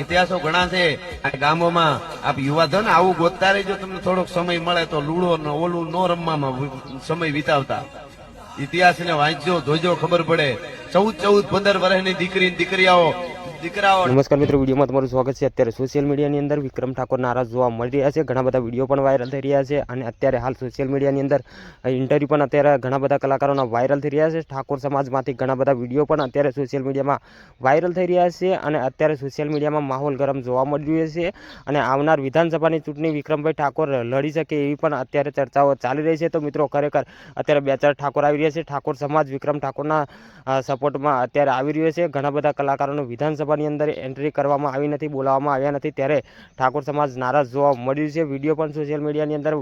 ઇતિહાસો ઘણા છે. આ ગામોમાં આપ યુવા ધન, આવું ગોતતા રહેજો તમને થોડોક સમય મળે તો લૂડો ને, ઓલું નો રમવામાં સમય વિતાવતા. ઇતિહાસને વાંચજો જોજો ખબર પડે. ચૌદ ચૌદ પંદર વર્ષની દીકરી દીકરીઓ નમસ્કાર મિત્રો, વિડીયોમાં તમારું સ્વાગત છે. અત્યારે સોશિયલ મીડિયાની અંદર વિક્રમ ઠાકોર નારાજ જોવા મળી રહ્યા છે. ઘણા બધા વીડિયો પણ વાયરલ થઈ રહ્યા છે અને અત્યારે હાલ સોશિયલ મીડિયાની અંદર ઇન્ટરવ્યૂ પણ અત્યારે ઘણા બધા કલાકારોના વાયરલ થઈ રહ્યા છે. ઠાકોર સમાજમાંથી ઘણા બધા વીડિયો પણ અત્યારે સોશિયલ મીડિયામાં વાયરલ થઈ રહ્યા છે અને અત્યારે સોશિયલ મીડિયામાં માહોલ ગરમ જોવા મળી રહ્યો છે અને આવનાર વિધાનસભાની ચૂંટણી વિક્રમભાઈ ઠાકોર લડી શકે એવી પણ અત્યારે ચર્ચાઓ ચાલી રહી છે. તો મિત્રો, ખરેખર અત્યારે બે ચાર ઠાકોર આવી રહ્યા છે. ઠાકોર સમાજ વિક્રમ ઠાકોરના સપોર્ટમાં અત્યારે આવી રહ્યો છે. ઘણા બધા કલાકારોનું વિધાનસભાની અંદર એન્ટ્રી કરવામાં આવી નથી, બોલાવવામાં આવ્યા નથી. ત્યારે ઠાકોર સમાજ નારાજ જોવા મળ્યું છે. વીડિયો પણ સોશિયલ મીડિયાની અંદર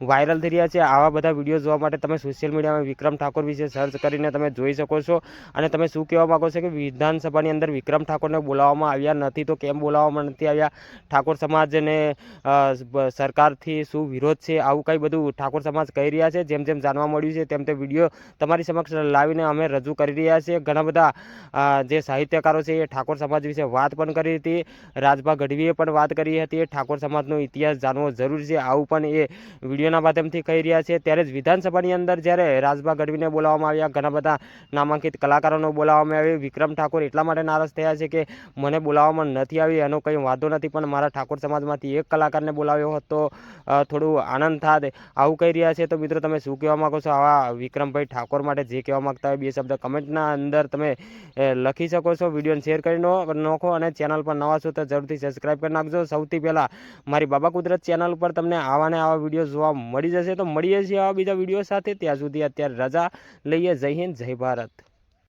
વાયરલ થઈ રહ્યા છે. આવા બધા વીડિયો જોવા માટે તમે સોશિયલ મીડિયામાં વિક્રમ ઠાકોર વિશે સર્ચ કરીને તમે જોઈ શકો છો. અને તમે શું કહેવા માગો છો કે વિધાનસભાની અંદર વિક્રમ ઠાકોરને બોલાવવામાં આવ્યા નથી, તો કેમ બોલાવવામાં નથી આવ્યા? ઠાકોર સમાજને સરકારથી શું વિરોધ છે? આવું કંઈ બધું ઠાકોર સમાજ કહી રહ્યા છે. જેમ જેમ જાણવા મળ્યું છે, તેમ તે વીડિયો તમારી સમક્ષ લાવીને અમે રજૂ કરી રહ્યા છીએ. ઘણા બધા જે સાહિત્યકારો છે એ ઠાકોર સમાજ વિશે વાત પણ કરી હતી. રાજભા ગઢવીએ પણ વાત કરી હતી. ઠાકોર સમાજનો ઇતિહાસ જાણવો જરૂરી છે. આવું પણ એ વિડીયોના માધ્યમથી કહી રહ્યા છે. ત્યારે જ વિધાનસભાની અંદર જ્યારે રાજભા ગઢવીને બોલાવવામાં આવ્યા, ઘણા બધા નામાંકિત કલાકારોને બોલાવવામાં આવ્યા. વિક્રમ ઠાકોર એટલા માટે નારાજ થયા છે કે મને બોલાવવામાં નથી આવી. એનો કંઈ વાંધો નથી, પણ મારા ઠાકોર સમાજમાંથી એક કલાકારને બોલાવ્યો હોત થોડું આનંદ થાત. આવું કહી રહ્યા છે. તો મિત્રો, તમે શું કહેવા માગો છો? આવા વિક્રમભાઈ ઠાકોર માટે જે કહેવા માંગતા હોય, બે શબ્દ કમેન્ટના અંદર તમે લખી શકો છો. વિડીયોને શેર કરી નો- નાખો અને ચેનલ પર નવા છો તો જરૂરથી સબસ્ક્રાઈબ કરી નાખજો. સૌથી પહેલાં મારી બાબા કુદરત ચેનલ પર તમને આવા ને આવા વીડિયો જોવા મળી જશે. તો મળીએ છીએ આવા બીજા વીડિયો સાથે. ત્યાં સુધી અત્યારે રજા લઈએ. જય હિન્દ, જય ભારત.